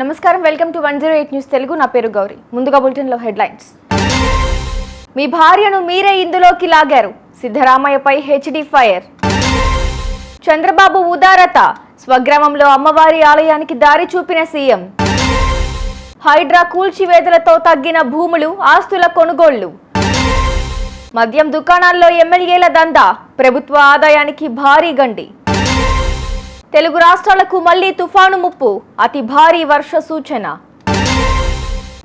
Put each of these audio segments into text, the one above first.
నమస్కారం welcome to one zero eight news Telugu. నా పేరు గౌరీ. ముందుగా బులెటిన్లో హెడ్లైన్స్. మీ భార్యను మీరే ఇందులోకి లాగారు. సిద్ధరామయ్యపై హెచ్డి ఫైర్. చంద్రబాబు ఉదారత. స్వగ్రామంలో అమ్మవారి ఆలయానికి దారి చూపిన సీఎం. హైడ్రా కూల్చివేతలతో తగ్గిన భూములు ఆస్తుల కొనుగోళ్ళు. మద్యం దుకాణాల్లో ఎమ్మెల్యేల దందా. ప్రభుత్వ ఆదాయానికి భారీ గండి. తెలుగు రాష్ట్రాలకు మళ్ళీ తుఫాను ముప్పు. అతి భారీ వర్ష సూచన.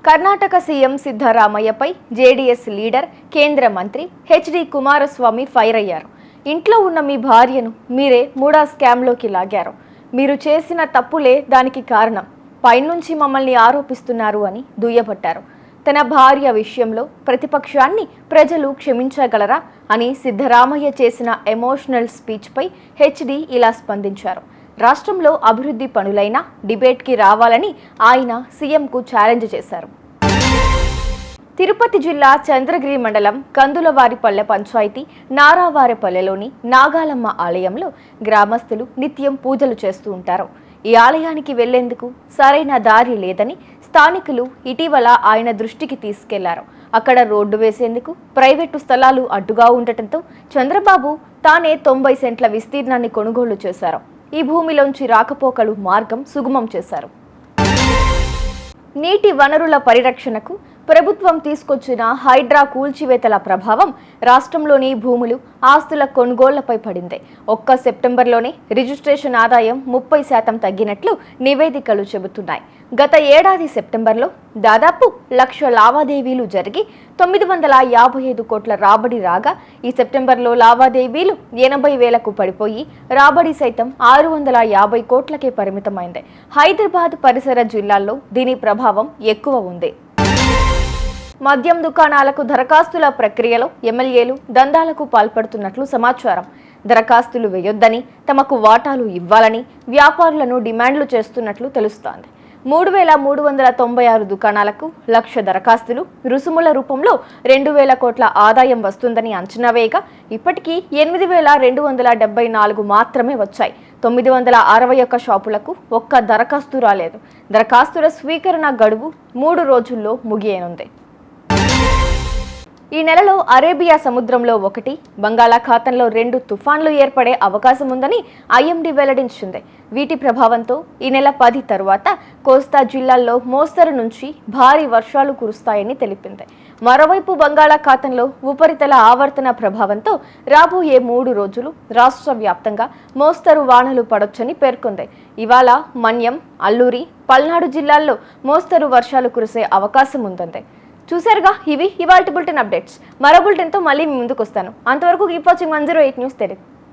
కర్ణాటక సీఎం సిద్ధరామయ్యపై జేడీఎస్ లీడర్ కేంద్ర మంత్రి హెచ్డి కుమారస్వామి ఫైర్ అయ్యారు. ఇంట్లో ఉన్న మీ భార్యను మీరే మూడా స్కామ్లోకి లాగారు. మీరు చేసిన తప్పులే దానికి కారణం. పైనుంచి మమ్మల్ని ఆరోపిస్తున్నారు అని దుయ్యబట్టారు. తన భార్య విషయంలో ప్రతిపక్షాన్ని ప్రజలు క్షమించగలరా అని సిద్ధరామయ్య చేసిన ఎమోషనల్ స్పీచ్పై హెచ్డి ఇలా స్పందించారు. రాష్ట్రంలో అభివృద్ధి పనులైనా డిబేట్కి రావాలని ఆయన సీఎంకు ఛాలెంజ్ చేశారు. తిరుపతి జిల్లా చంద్రగిరి మండలం కందులవారిపల్లె పంచాయతీ నారావారిపల్లెలోని నాగాలమ్మ ఆలయంలో గ్రామస్తులు నిత్యం పూజలు చేస్తూ ఉంటారు. ఈ ఆలయానికి వెళ్ళేందుకు సరైన దారి లేదని స్థానికులు ఇటీవల ఆయన దృష్టికి తీసుకెళ్ళారు. అక్కడ రోడ్డు వేసేందుకు ప్రైవేటు స్థలాలు అడ్డుగా ఉండటంతో చంద్రబాబు తానే తొంభై సెంట్ల విస్తీర్ణాన్ని కొనుగోలు చేశారు. ఈ భూమిలోంచి రాకపోకలు మార్గం సుగమం చేశారు. నీటి వనరుల పరిరక్షణకు ప్రభుత్వం తీసుకొచ్చిన హైడ్రా కూల్చివేతల ప్రభావం రాష్ట్రంలోని భూములు ఆస్తుల కొనుగోళ్ళపై పడింది. ఒక్క సెప్టెంబర్లోనే రిజిస్ట్రేషన్ ఆదాయం ముప్పై శాతం తగ్గినట్లు నివేదికలు చెబుతున్నాయి. గత ఏడాది సెప్టెంబర్లో దాదాపు లక్ష లావాదేవీలు జరిగి తొమ్మిది వందల యాభై ఐదు కోట్ల రాబడి రాగా ఈ సెప్టెంబర్లో లావాదేవీలు ఎనభై వేలకు పడిపోయి రాబడి సైతం ఆరు వందల యాభై కోట్లకే పరిమితమైంది. హైదరాబాద్ పరిసర జిల్లాల్లో దీని ప్రభావం ఎక్కువ ఉంది. మద్యం దుకాణాలకు దరఖాస్తుల ప్రక్రియలో ఎమ్మెల్యేలు దందాలకు పాల్పడుతున్నట్లు సమాచారం. దరఖాస్తులు వేయొద్దని తమకు వాటాలు ఇవ్వాలని వ్యాపారులను డిమాండ్లు చేస్తున్నట్లు తెలుస్తోంది. మూడు వేల మూడు వందల తొంభై ఆరు దుకాణాలకు లక్ష దరఖాస్తులు రుసుముల రూపంలో రెండు వేల కోట్ల ఆదాయం వస్తుందని అంచనా వేయగా ఇప్పటికీ ఎనిమిది వేల రెండు వందల డెబ్బై నాలుగు మాత్రమే వచ్చాయి. తొమ్మిది వందల అరవై ఒక్క షాపులకు ఒక్క దరఖాస్తు రాలేదు. దరఖాస్తుల స్వీకరణ గడువు మూడు రోజుల్లో ముగియనుంది. ఈ నెలలో అరేబియా సముద్రంలో ఒకటి బంగాళాఖాతంలో రెండు తుఫాన్లు ఏర్పడే అవకాశం ఉందని ఐఎండీ వెల్లడించింది. వీటి ప్రభావంతో ఈ నెల పది తరువాత కోస్తా జిల్లాల్లో మోస్తరు నుంచి భారీ వర్షాలు కురుస్తాయని తెలిపింది. మరోవైపు బంగాళాఖాతంలో ఉపరితల ఆవర్తన ప్రభావంతో రాబోయే మూడు రోజులు రాష్ట్ర వ్యాప్తంగా మోస్తరు వానలు పడొచ్చని పేర్కొంది. ఇవాళ మన్యం అల్లూరి పల్నాడు జిల్లాల్లో మోస్తరు వర్షాలు కురిసే అవకాశం ఉందంది చూసారుగా ఇవి ఇవాళ బులెటిన్ అప్డేట్స్. మరో బులెటిన్తో మళ్ళీ మీ ముందుకు వస్తాను అంతవరకు keep watching one zero eight news Telugu.